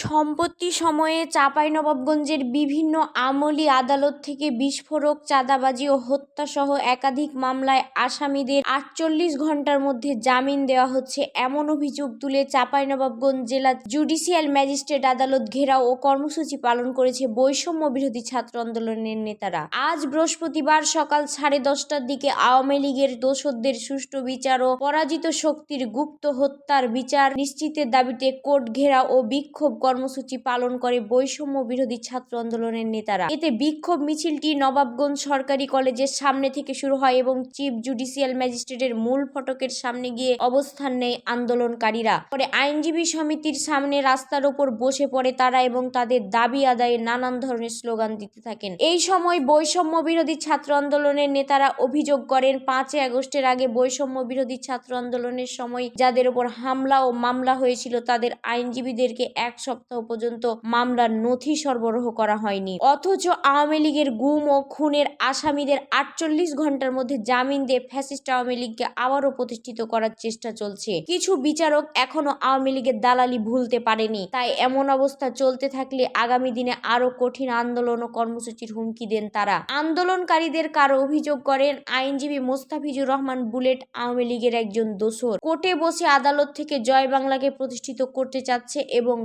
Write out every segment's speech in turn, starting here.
সম্প্রতি সময়ে চাঁপাইনবাবগঞ্জের বিভিন্ন আমলি আদালত থেকে বিস্ফোরক, চাঁদাবাজি ও হত্যাসহ একাধিক মামলায় আসামিদের আটচল্লিশ ঘণ্টার মধ্যে জামিন দেওয়া হচ্ছে। এমন অভিযোগ তুলে চাঁপাইনবাবগঞ্জ জেলা জুডিশিয়াল ম্যাজিস্ট্রেট আদালত ঘেরাও ও কর্মসূচি পালন করেছে বৈষম্য বিরোধী ছাত্র আন্দোলনের নেতারা। আজ বৃহস্পতিবার সকাল সাড়ে দশটার দিকে আওয়ামী লীগের দোসরদের সুষ্ঠু বিচার ও পরাজিত শক্তির গুপ্ত হত্যার বিচার নিশ্চিতের দাবিতে কোর্ট ঘেরা ও বিক্ষোভ কর্মসূচি পালন করে বৈষম্য বিরোধী ছাত্র আন্দোলনের নেতারা। এতে বিক্ষোভ মিছিলটি নবাবগঞ্জ সরকারি কলেজের সামনে থেকে শুরু হয় এবং চিফ জুডিশিয়াল ম্যাজিস্ট্রেটের মূল ফটকের সামনে গিয়ে অবস্থান নেয় আন্দোলনকারীরা। পরে আইনজীবী সমিতির সামনে রাস্তার ওপর বসে পড়ে তারা এবং তাদের দাবি আদায়ে নানান ধরনের স্লোগান দিতে থাকেন। এই সময় বৈষম্য বিরোধী ছাত্র আন্দোলনের নেতারা অভিযোগ করেন, পাঁচই আগস্টের আগে বৈষম্য বিরোধী ছাত্র আন্দোলনের সময় যাদের ওপর হামলা ও মামলা হয়েছিল, তাদের আইনজীবীদেরকে এক সপ্তাহ পর্যন্ত মামলার নথি সরবরাহ করা হয়নি। অথচ আওয়ামী লীগের গুম ও খুনের আসামিদের আটচল্লিশ ঘণ্টার মধ্যে জামিন দিয়ে ফ্যাসিস্ট আওয়ামী লীগকে আবারও প্রতিষ্ঠিত করার চেষ্টা চলছে। কিছু বিচারক এখনও আওয়ামী লীগের দালালি ভুলতে পারেনি। তাই এমন অবস্থা চলতে থাকলে আগামী দিনে আরও কঠিন আন্দোলন ও কর্মসূচির হুমকি দেন তারা। আন্দোলনকারীদের কারও অভিযোগ করেন, আইনজীবী মোস্তাফিজুর রহমান বুলেট আওয়ামী লীগের একজন দোসর কোর্টে বসে আদালত থেকে জয় বাংলাকে প্রতিষ্ঠিত করতে চাচ্ছে এবং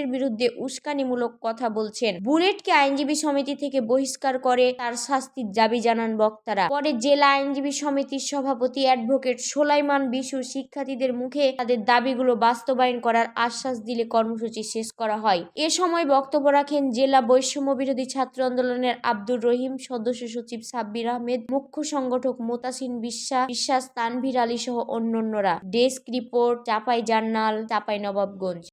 রাষ্ট্রের বিরুদ্ধে উস্কানিমূলক কথা বলছেন। বুলেটকে আইনজীবী সমিতি থেকে বহিষ্কার করে তার শাস্তির দাবি জানান বক্তারা। পরে জেলা আইনজীবী সমিতির সভাপতি অ্যাডভোকেট সোলাইমান বিশু শিক্ষার্থীদের মুখে তাদের দাবিগুলো বাস্তবায়ন করার আশ্বাস দিলে কর্মসূচি শেষ করা হয়। এ সময় বক্তব্য রাখেন জেলা বৈষম্য বিরোধী ছাত্র আন্দোলনের আব্দুর রহিম, সদস্য সচিব সাব্বির আহমেদ, মুখ্য সংগঠক মোতাসিন বিশ্বাস বিশ্বাস, তানভীর আলী সহ অন্যান্যরা। Desk report, Chapai journal, Chapai Nawabganj.